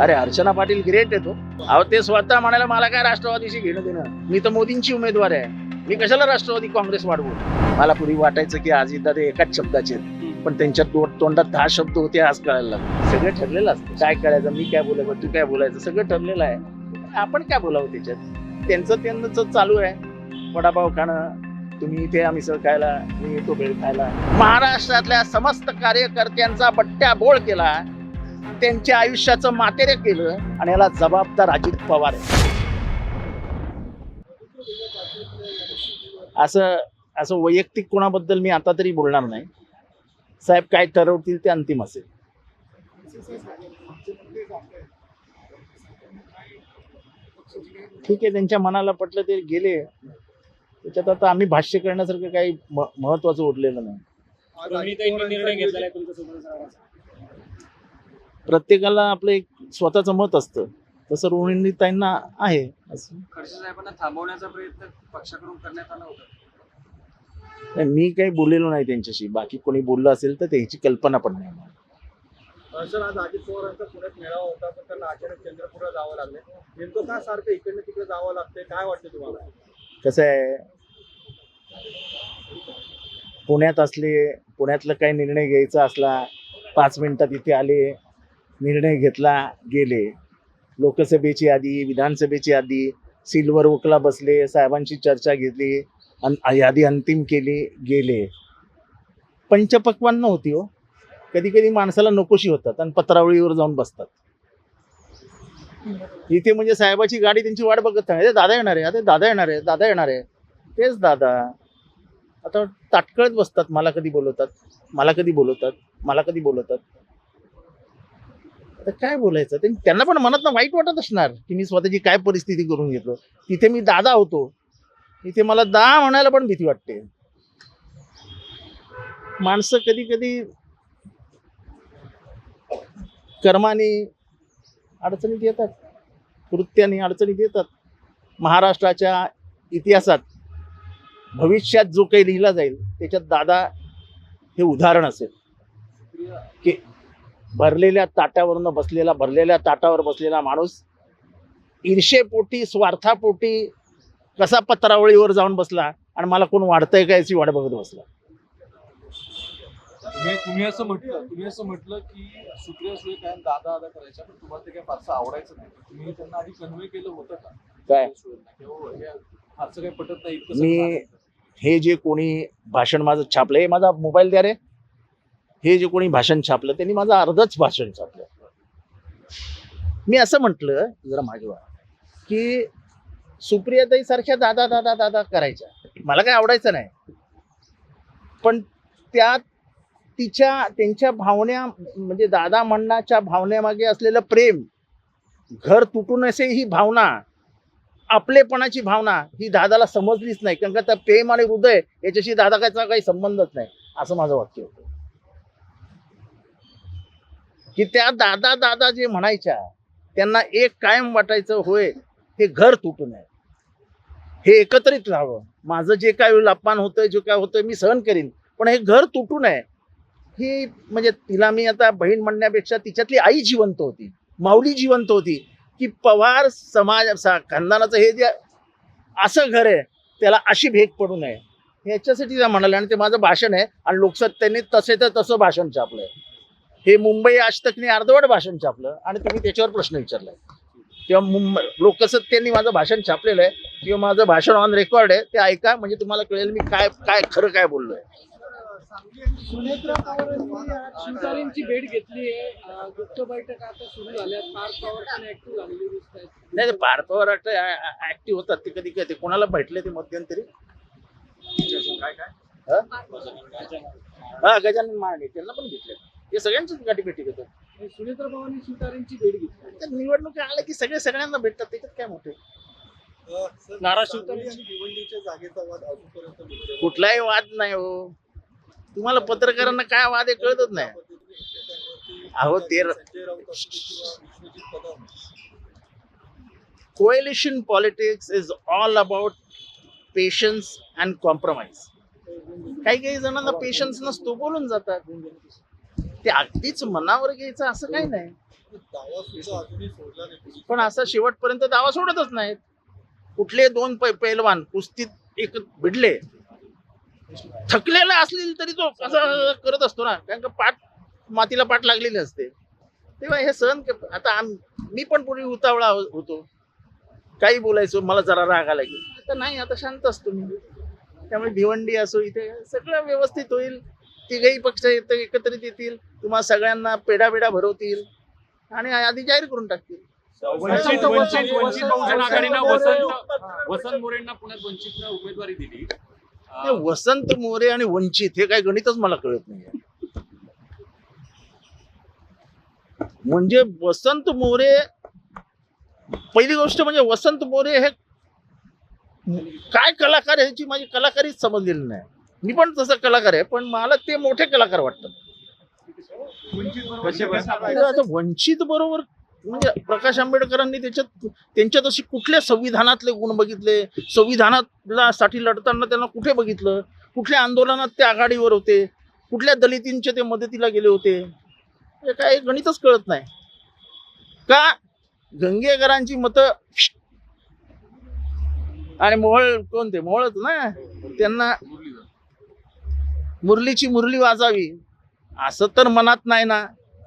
अरे अर्चना पाटील ग्रेट येतो अहो ते स्वतः म्हणायला मला काय राष्ट्रवादीशी घेणं देणं? मी तर मोदींची उमेदवार आहे. मी कशाला राष्ट्रवादी काँग्रेस वाढवू? मला पूर्वी वाटायचं की आज एकदा ते एकाच शब्दाचे आहेत. पण त्यांच्या तोंड तोंडात दहा शब्द होते आज कळायला लागले. सगळं ठरलेलं असतं. काय करायचं मी काय बोलायचं तू काय बोलायचं सगळं ठरलेलं आहे. आपण काय बोलावं त्याच्यात? त्यांचं त्यांचं चालू आहे. वडापाव खाणं तुम्ही इथे आम्ही सर खायला मी येतो भेट खायला. महाराष्ट्रातल्या समस्त कार्यकर्त्यांचा बट्ट्या बोळ केला. त्यांच्या आयुष्याचं मातेरे केलं आणि याला जबाबदार अजित पवार आहे. असं असं वैयक्तिक कोणाबद्दल मी आता तरी बोलणार नाही. साहेब काय ठरवतील ते अंतिम असेल. ठीक आहे त्यांच्या मनाला पटलं ते गेले. त्याच्यात आता आम्ही भाष्य करण्यासारखं काही महत्वाचं उरलेलं नाही. निर्णय घेतलेला आहे प्रत्येकाला आपलं एक स्वतःचं मत असतं. तसं रोहिणीताईंना आहे. असं. खडसे साहेबांना थांबवण्याचा प्रयत्न पक्षाकडून करण्यात आला होता. नाही, मी काही बोललेलो नाही त्यांच्याशी. बाकी कोणी बोललं असेल तर त्याची कल्पना पण नाही. मला. सर आज अजित पवारांचा पुण्यात मेळावा होता पण त्यांना अचानक चंद्रपूरला जावं लागलं. नेमकं का सारखं इकडनं तिकडे जावं लागतंय? काय वाटतं तुम्हाला? कसं आहे? पुण्यात असले पुण्यातलं काही निर्णय घ्यायचा असला पाच मिनिटात इथे आले निर्णय घेतला गेले. लोकसभेची यादी विधानसभेची यादी सिल्वर ओकला बसले साहेबांची चर्चा घेतली अन यादी अंतिम केली गेले. पंचपक्वान्न होती हो. कधी कधी माणसाला नकोशी होतात आणि पत्रावळीवर जाऊन बसतात. इथे म्हणजे साहेबाची गाडी त्यांची वाट बघत नाही. "अरे दादा येणार आहे अरे दादा येणार आहे दादा येणार आहे. तेच दादा. आता ताटकळत बसतात मला कधी बोलवतात मला कधी बोलवतात मला कधी बोलवतात. आता काय बोलायचं? ते- त्यांना पण मनात वाईट वाटत असणार की मी स्वतःची काय परिस्थिती करून घेतो तिथे मी दादा होतो. इथे मला दा म्हणायला पण भीती वाटते. माणसं कधी कधी कर्माने अडचणीत येतात. कृत्याने अडचणीत येतात. महाराष्ट्राच्या इतिहासात भविष्यात जो काही लिहिला जाईल त्याच्यात दादा हे उदाहरण असेल. की भरलेल्या ताटावरनं बसलेला भरलेल्या ताटावर बसलेला माणूस ईर्षेपोटी स्वार्थापोटी कसा पत्रावळीवर जाऊन बसला आणि मला कोण वाढतंय का याची वाट बघत बसला. तुम्ही तुम्ही असं म्हटलं तुम्ही असं म्हटलं की सुप्रिया सुळे कायम दादा दादा करायच्या पण तुम्हाला ते काय फारसं आवडायचं नाही. तुम्ही त्यांना आधी कन्वे केलं होतं का? काय? हो, फारसं काही पटत नाही मी-. हे जे कोणी भाषण माझं छापलं हे माझा मोबाईल द्या रे. हे जे कोणी भाषण छापलं त्यांनी माझं अर्धच भाषण छापलं. मी असं म्हटलं जरा मागे वा की सुप्रियाताई सारख्या दादा दादा दादा करायच्या. मला काय आवडायचं नाही. पण त्या तिच्या त्यांच्या भावना म्हणजे दादा म्हणण्याच्या भावनेमागे असलेलं प्रेम घर तुटून असे ही भावना आपलेपणाची भावना ही दादाला समजलीच नाही. कारण का त्या प्रेम आणि हृदय याच्याशी दादाचा काही संबंधच नाही असं माझं वाक्य होतं. की त्या दादा दादा जे म्हणायच्या त्यांना एक कायम वाटायचं होय हे घर तुटू नये हे एकत्रित राहावं. माझं जे काय अपमान होतंय जे काय होतंय मी सहन करीन. पण हे घर तुटू नये ही म्हणजे तिला मी आता बहीण म्हणण्यापेक्षा तिच्यातली आई जिवंत होती. माऊली जिवंत होती. की पवार समाज खानदानाचं हे जे असं घर आहे त्याला अशी भेट पडू नये. ह्याच्यासाठी त्या म्हणाले आणि ते माझं भाषण आहे. आणि लोकसत्तेने तसे तर तसं भाषण छापलंय. हे मुंबई आज तकने अर्धवट भाषण छापलं आणि तुम्ही त्याच्यावर प्रश्न विचारलाय. तेव्हा मुंबई लोकसत्तेने माझं भाषण छापलेलं आहे किंवा माझं भाषण ऑन रेकॉर्ड आहे ते ऐका म्हणजे तुम्हाला कळेल मी काय काय खरं काय बोललोय. सुनेत्रा शिवतारेंची भेट घेतली आहे. गुप्त बैठक आता सुरू झाल्या पार्थ पवार पण ऍक्टिव्ह झालेले दिसत आहेत. नाही ते भारतावर ऍक्टिव्ह होतात. ते कधी कधी कोणाला भेटले ते मध्यंतरी? काय काय हा? हा गजानन मारणे त्यांना पण भेटले. हे सगळ्यांच्याच गाठी भेटी घेतात सुनेत्रा पवारांनी शिवतारेंची भेट घेतली. तर निवडणुका आल्या की सगळे सगळ्यांना भेटतात त्याच्यात काय मोठे? नाराज सांगली आणि भिवंडीच्या जागेचा वाद अजूनपर्यंत मिटलेला कुठलाही वाद नाही हो. तुम्हाला पत्रकारांना काय वाद आहे कळतच नाही. अहो, ते र- संजय राऊत असतील किंवा Vishwajit Kadam coalition politics is all about patience and compromise काही काही जणांना पेशन्स नसतो बोलून जातात. ते अगदीच मनावर घ्यायचं असं काही नाही. दावा सुद्धा अजूनही सोडला नाही पण असा शेवटपर्यंत दावा सोडतच नाहीत. कुठले दोन पै पैलवान कुस्तीत एक भिडले. थकलेला असलेली तरी तो असं करत असतो ना. कारण का पाठ मातीला पाठ लागलेली असते. तेव्हा हे सहन क- आता आम- मी पण पूर्वी उतावळा हो- होतो. काही बोलायचो मला जरा राग आला की आता नाही आता शांत असतो मी. त्यामुळे भिवंडी असो इथे सगळं व्यवस्थित होईल. तिघही पक्ष एकत्रित येतील तुम्हा सगळ्यांना पेढा पेढा भरवतील आणि आधी जाहीर करून टाकतील. वंचित वंचित वंचित बहुजन आघाडीनं वसंत वसंत मोरेंना पुण्यात वंचितनं उमेदवारी दिली. वसंत मोरे आणि वंचित हे काय गणितच मला कळत नाही म्हणजे वसंत मोरे पहिली गोष्ट म्हणजे वसंत मोरे हे काय कलाकार ह्याची माझी कलाकारीच समजलेली नाही. मी पण तसा कलाकार आहे पण मला ते मोठे कलाकार वाटतात. म्हणजे वंचित बरोबर म्हणजे प्रकाश आंबेडकरांनी त्याच्यात त्यांच्यात अशी कुठल्या संविधानातले गुण बघितले? संविधानाला साठी लढताना त्यांना कुठे बघितलं? कुठल्या आंदोलनात ते आघाडीवर होते? कुठल्या दलितींच्या ते मदतीला गेले होते? हे काय गणितच कळत नाही. का? गंगेकरांची मतं आणि मोहळ कोणते? मोहळच ना? त्यांना मुरलीची मुरली वाजावी. असं तर मनात नाही ना.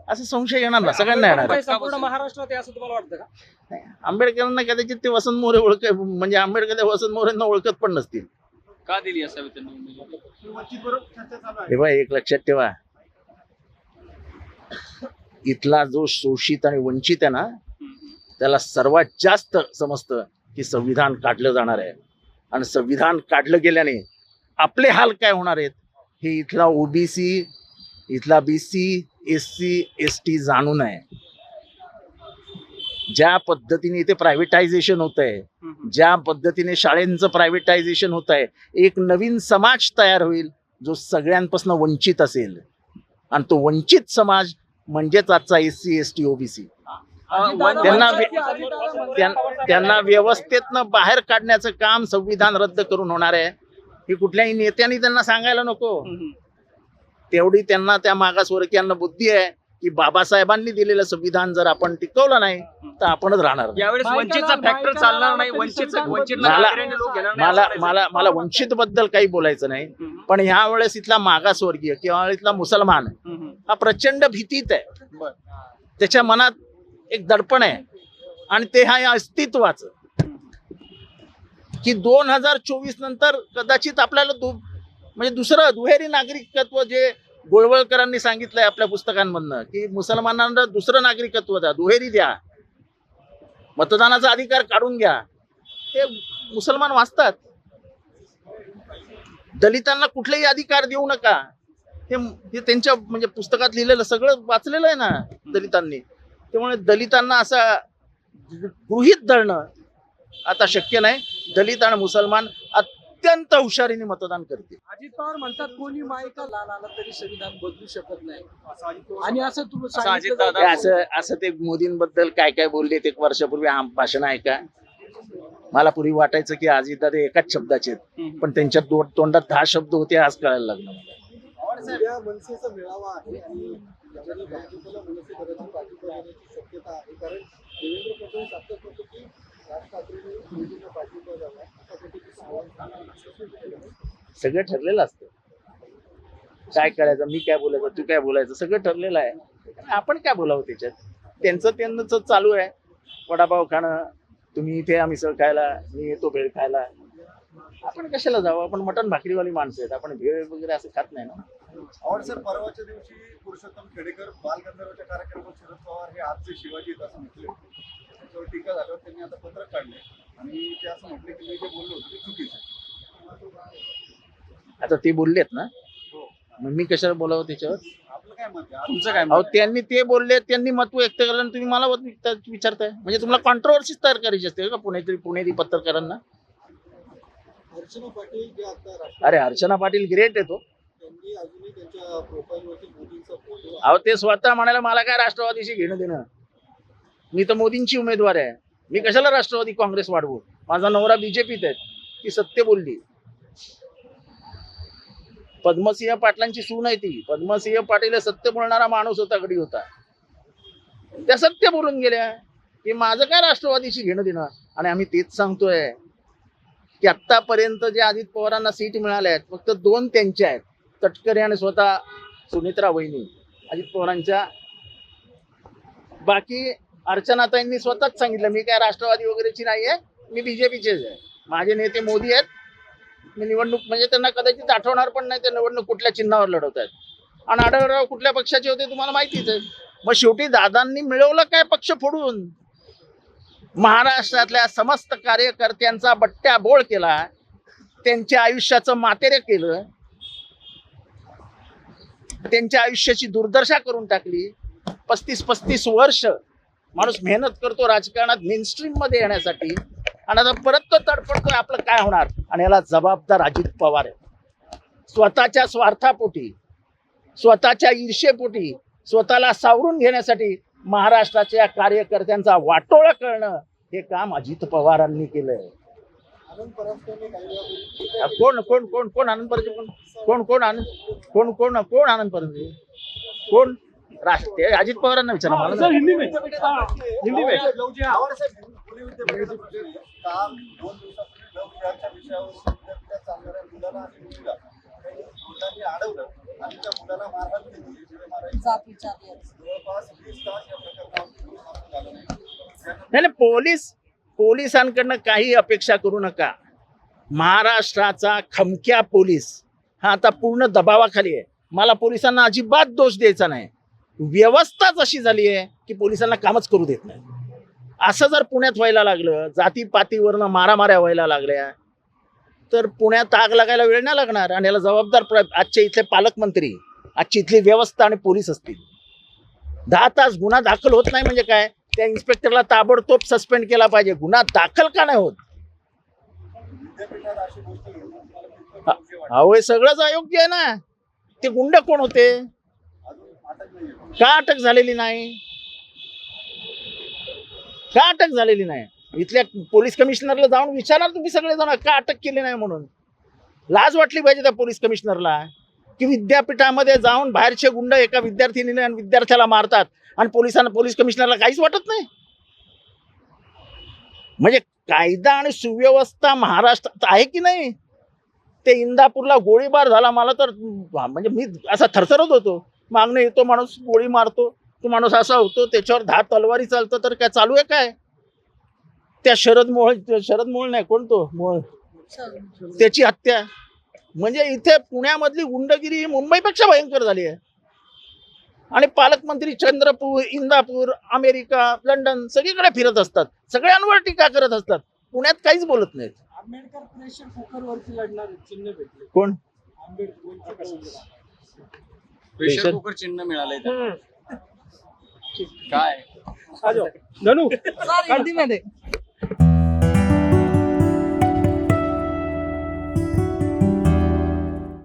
असं संशय येणार ना सगळ्यांना येणार. आहे. संपूर्ण महाराष्ट्रात आहे असं तुम्हाला वाटतं का? नाही, आंबेडकरांना कदाचित ते वसंत मोरे ओळख म्हणजे आंबेडकर त्या वसंत मोरेंना ओळखत पण नसतील. का दिली असावी त्यांनी उमेदवारी? तेव्हा एक लक्षात ठेवा. इथला जो शोषित आणि वंचित आहे ना त्याला सर्वात जास्त समजतं की संविधान काढलं जाणार आहे. आणि संविधान काढलं गेल्याने आपले हाल काय होणार आहेत? हे इथला ओबीसी इथला BC S C S T जाणून आहे ज्या पद्धतीने इथे प्रायव्हेटायझेशन होत आहे ज्या पद्धतीने शाळेंचं प्रायव्हेटायझेशन होत आहे एक नवीन समाज तयार होईल जो सगळ्यांपासून वंचित असेल. आणि तो वंचित समाज म्हणजेच आजचा S C S T OBC त्यांना त्यां- त्यांना व्यवस्थेतनं बाहेर काढण्याचं काम संविधान रद्द करून होणार आहे. हे कुठल्याही नेत्यांनी त्यांना सांगायला नको. तेवढी त्यांना त्या मागासवर्गीयांना बुद्धी आहे की बाबासाहेबांनी दिलेलं संविधान जर आपण टिकवलं नाही तर आपणच राहणार नाही. यावेळेस वंचितचा फॅक्टर चालणार नाही वंचित वंचित मला मला मला मला वंचित बद्दल काही बोलायचं नाही पण ह्या वेळेस इथला मागासवर्गीय किंवा इथला मुसलमान हा प्रचंड भीतीत आहे. त्याच्या मनात एक दडपण आहे. आणि ते हा या अस्तित्वाचं. की दोन हजार चोवीस नंतर कदाचित आपल्याला दु म्हणजे दुसरं दुहेरी नागरिकत्व जे गोळवळकरांनी सांगितलंय आपल्या पुस्तकांमधनं की मुसलमानांना दुसरं नागरिकत्व द्या दुहेरी द्या. मतदानाचा अधिकार काढून घ्या. ते मुसलमान वाचतात. दलितांना कुठलेही अधिकार देऊ नका. हे हे त्यांच्या म्हणजे पुस्तकात लिहिलेलं सगळं वाचलेलं आहे ना दलितांनी. त्यामुळे दलितांना असा गृहित धरणं आता शक्य नाही. दलित आणि मुसलमान अत्यंत हुशारीने मतदान करतील. अजित पवार म्हणतात कोणी मायका लाल आला तरी संविधान बदलू शकत नाही. आणि असं तुम्ही असं सांगितलं हे जातं. असं असं ते मोदींबद्दल काय काय बोलले ते एक वर्षापूर्वी आम भाषण आहे का? मला पूर्वी वाटायचं की आज इथं ते एकाच शब्दाचे आहेत. पण त्यांच्या दो- तोंडात दहा शब्द होते आज कळायला लागलं मला. उद्या मनसेचा मेळावा आहे. आणि त्याच्याने भाजपला मनसे कदाचित पाठिंबा देण्याची शक्यता आहे. कारण देवेंद्र फडणवीस आताच म्हणतो की सगळं ठरलेलं असतं. काय करायचं मी काय बोलायचं तू काय बोलायचं सगळं ठरलेलं आहे. आपण काय बोलावं त्याच्यात? त्यांचं त्यांचं चालू आहे. वडापाव खाणं तुम्ही इथे आम्ही मिसळ खायला मी येतो भेळ खायला. आपण कशाला जावं? आपण मटण भाकरीवाली माणसं आहेत. आपण भेळ वगैरे असं खात नाही ना? आवड सर परवाच्या दिवशी पुरुषोत्तम खेडेकर बालगंधर्वच्या कार्यक्रमात शरद पवार हे आजचे शिवाजी असं म्हटले त्याच्यावर टीका झाल्यावर त्यांनी आता पत्रक काढले आणि ते असं म्हटले की मी जे बोललो होतो ते चुकीचं आहे. आता ते बोललेत ना? मग मी कशाला बोलावं त्याच्यावर? आपलं काय मत आहे? तुमचं काय अहो त्यांनी ते बोलले त्यांनी मत व्यक्त केलं आणि तुम्ही मला मत व्यक्त- विचारताय? म्हणजे तुम्हाला कॉन्ट्रोवर्सीच तयार करायची असते का पुणेतरी पुणेरी पत्रकारांना? अर्चना पाटील जे आता अरे अर्चना पाटील ग्रेट आहे तो. त्यांनी अजूनही त्यांच्या प्रोफाईलवरती मोदींचा फोटो अहो ते स्वतः म्हणायला मला काय राष्ट्रवादीशी घेणं देणं मी तर मोदींची उमेदवार आहे. मी कशाला राष्ट्रवादी काँग्रेस वाढवू? माझा नवरा बीजेपीत आहे. ती सत्य बोलली. पद्मसिंह पाटलांची सून आहे ती. पद्मसिंह पाटील सत्य बोलणारा माणूस होता घडी होता. त्या सत्य बोलून गेल्या. की माझं काय राष्ट्रवादीशी घेणं देणं? आणि आम्ही तेच सांगतोय की आत्तापर्यंत जे अजित पवारांना सीट मिळाल्या आहेत फक्त दोन त्यांच्या आहेत. तटकरे आणि स्वतः सुनित्रा वहिनी. अजित पवारांच्या. बाकी अर्चनाताईंनी स्वतःच सांगितलं मी काय राष्ट्रवादी वगैरेची नाही आहे मी बीजेपीचेच आहे. माझे नेते मोदी आहेत मी निवडणूक म्हणजे त्यांना कदाचित आठवणार पण नाही ते निवडणूक कुठल्या चिन्हावर लढवत आहेत. आणि आढळराव कुठल्या पक्षाचे होते तुम्हाला माहितीच आहे. मग शेवटी दादांनी मिळवलं काय पक्ष फोडून? महाराष्ट्रातल्या समस्त कार्यकर्त्यांचा बट्ट्या बोळ केला त्यांच्या आयुष्याचं मातेरे केलं त्यांच्या आयुष्याची दुर्दशा करून टाकली. पस्तीस पस्तीस वर्ष माणूस मेहनत करतो राजकारणात मेनस्ट्रीममध्ये येण्यासाठी. आणि आता परत तो तडफडतोय आपलं काय होणार? आणि याला जबाबदार अजित पवार आहे. स्वतःच्या स्वार्थापोटी स्वतःच्या ईर्षेपोटी स्वतःला सावरून घेण्यासाठी महाराष्ट्राच्या कार्यकर्त्यांचा वाटोळा करणं हे काम अजित पवारांनी केलंय. कोण कोण कोण कोण आनंद परत कोण कोण कोण आनंद कोण कोण कोण आनंद परत कोण? राष्ट्रीय अजित पवारांना विचारा मला नाही. हिंदी में हिंदी में नाही नाही, पोलीस पोलिसांकडनं काही अपेक्षा करू नका. महाराष्ट्राचा खमक्या पोलीस हा आता पूर्ण दबावाखाली आहे. मला पोलिसांना अजिबात दोष द्यायचा नाही. व्यवस्थाच अशी झाली आहे की पोलिसांना कामच करू देत नाही. असं जर पुण्यात व्हायला लागलं जाती पातीवरनं मारामाऱ्या व्हायला लागल्या तर पुण्यात आग लागायला वेळ नाही लागणार आणि याला जबाबदार आजचे इथले पालकमंत्री आजची इथली व्यवस्था आणि पोलीस असतील. दहा तास गुन्हा दाखल होत नाही म्हणजे काय? त्या इन्स्पेक्टरला ताबडतोब सस्पेंड केला पाहिजे. गुन्हा दाखल का नाही होत? विद्यापीठात अहो हे सगळंच अयोग्य आहे ना? ते गुंड कोण होते? का अटक झालेली नाही? का अटक झालेली नाही? इथल्या पोलीस कमिशनरला जाऊन विचारणार तुम्ही सगळेजण का अटक केली नाही म्हणून. लाज वाटली पाहिजे त्या पोलीस कमिशनरला. की विद्यापीठामध्ये जाऊन बाहेरचे गुंड एका विद्यार्थिनीने आणि विद्यार्थ्याला मारतात आणि पोलिसांना पोलीस कमिशनरला काहीच वाटत नाही? म्हणजे कायदा आणि सुव्यवस्था महाराष्ट्रात आहे की नाही? ते इंदापूरला गोळीबार झाला मला तर म्हणजे मी असा थरथरत होतो. मागणं येतो माणूस गोळी मारतो तो माणूस असा होतो त्याच्यावर दहा तलवारी चालतं तर काय चालू आहे काय? त्या शरद मोळ शरद मोळ नाही कोण तो? मोळ त्याची हत्या. म्हणजे इथे पुण्यामधली गुंडगिरी ही मुंबईपेक्षा भयंकर झाली आहे. आणि पालकमंत्री चंद्रपूर इंदापूर अमेरिका लंडन सगळीकडे फिरत असतात. सगळ्यांवर टीका करत असतात. पुण्यात काहीच बोलत नाहीत. आंबेडकर प्रेशर कुकर वरती लढणार आहे, चिन्ह भेटले. कोण? आंबेडकर. प्रेशर कुकर चिन्ह मिळालंय. काय? धनु. हिंदी मध्ये